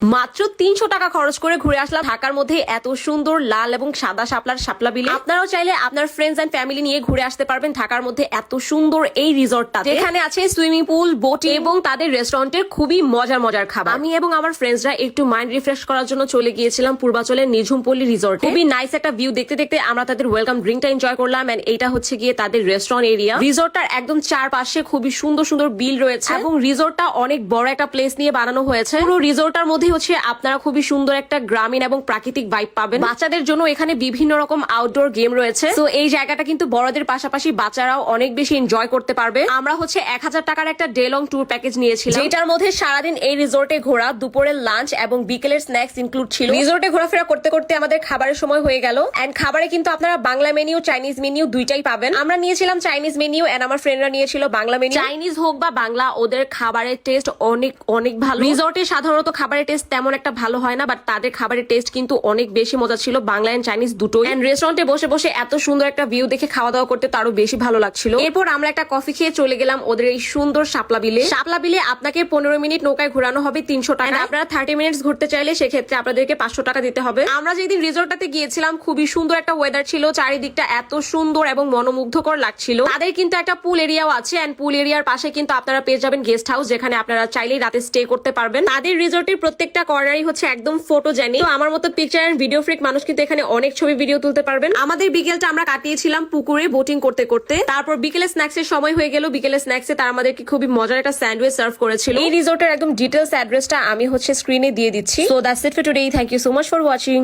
মাত্র তিনশো টাকা খরচ করে ঘুরে আসলাম ঢাকার মধ্যে এত সুন্দর লাল এবং সাদা শাপলার শাপলা বিলে। আপনারাও চাইলে আপনার ফ্রেন্ডস এন্ড ফ্যামিলি নিয়ে ঘুরে আসতে পারবেন ঢাকার মধ্যে এত সুন্দর এই রিসর্টটা এখানে আছে সুইমিং পুল বোটিং এবং তাদের রেস্টুরেন্টের খুবই মজার মজার খাবার। আমি এবং আমার ফ্রেন্ডসরা একটু মাইন্ড রিফ্রেশ করার জন্য চলে গিয়েছিলাম পূর্বাচলের নিঝুমপল্লী রিসর্ট খুবই নাইস একটা ভিউ দেখতে দেখতে আমরা তাদের ওয়েলকাম ড্রিঙ্কটা এনজয় করলাম এন্ড এটা হচ্ছে গিয়ে তাদের রেস্টুরেন্ট এরিয়া রিসর্টটার একদম চারপাশে খুবই সুন্দর সুন্দর বিল রয়েছে। এবং রিসর্টটা অনেক বড় একটা প্লেস নিয়ে বানানো হয়েছে। পুরো রিসর্টটার মধ্যে হচ্ছে আপনারা খুবই সুন্দর একটা গ্রামীণ এবং প্রাকৃতিক ভাইব পাবেন। বাচ্চাদের জন্য এখানে বিভিন্ন রকম আউটডোর গেম রয়েছে। তো এই জায়গাটা কিন্তু বড়দের পাশাপাশি বাচ্চারাও অনেক বেশি এনজয় করতে পারবে। আমরা হচ্ছে এক হাজার টাকার একটা ডে লং ট্যুর প্যাকেজ নিয়েছিলাম। যেটার মধ্যে সারাদিন এই রিসোর্টে ঘোরা দুপুরের লাঞ্চ এবং বিকেলের স্ন্যাক্স ইনক্লুড ছিল। রিসোর্টে ঘোরাফেরা করতে করতে আমাদের খাবারের সময় হয়ে গেল। এন্ড খাবারে কিন্তু আপনারা বাংলা মেনিউ চাইনিজ মেনিউ দুইটাই পাবেন। আমরা নিয়েছিলাম চাইনিজ মেনিউ এন্ড আমার ফ্রেন্ডরা নিয়েছিল বাংলা মেনিউ চাইনিজ হোক বা বাংলা ওদের খাবারের টেস্ট অনেক অনেক ভালো। রিসোর্টে সাধারণত খাবারের টেস্ট তেমন একটা ভালো হয় না বাট তাদের খাবারের টেস্ট কিন্তু অনেক বেশি মজা ছিল। বাংলা এন্ড চাইনিজ দুটো এন্ড রেস্টুরেন্টে বসে বসে এত সুন্দর একটা ভিউ দেখে খাওয়া দাওয়া করতে তারও বেশি ভালো লাগছিল। এরপর আমরা একটা কফি খেয়ে চলে গেলাম ওদের এই সুন্দর শাপলা বিলে। শাপলা বিলে আপনাকে পনেরো মিনিট নৌকায় ঘোরানো হবে তিনশো টাকা আপনারা থার্টি মিনিটস ঘুরতে চাইলে সেক্ষেত্রে আপনাদেরকে পাঁচশো টাকা দিতে হবে। আমরা যেদিন রিসোর্টটাতে গিয়েছিলাম, খুবই সুন্দর একটা ওয়েদার ছিল। চারিদিকটা এত সুন্দর এবং মনোমুগ্ধকর লাগছিল। তাদের কিন্তু একটা পুল এরিয়াও আছে। এন্ড পুল এরিয়ার পাশে কিন্তু আপনারা পেয়ে যাবেন গেস্ট হাউস যেখানে আপনারা চাইলেই রাতে স্টে করতে পারবেন। তাদের রিসোর্টের প্রত্যেকটা কর্নারই হচ্ছে একদম ফটো জানি তো আমার মতো পিকচার এন্ড ভিডিও ফ্রিক মানুষ কিন্তু এখানে অনেক ছবি ভিডিও তুলতে পারবেন। আমাদের বিকেলটা আমরা কাটিয়েছিলাম পুকুরে বোটিং করতে করতে। তারপর বিকেলে স্ন্যাক্স এর সময় হয়ে গেল। বিকেলে স্ন্যাক্স এ তার আমাদেরকে খুবই মজার একটা স্যান্ডউইচ সার্ভ করেছিল। এই রিসোর্টের একদম ডিটেলস অ্যাড্রেসটা আমি হচ্ছে স্ক্রিনে দিয়ে দিচ্ছি। So that's it for today thank you so much for watching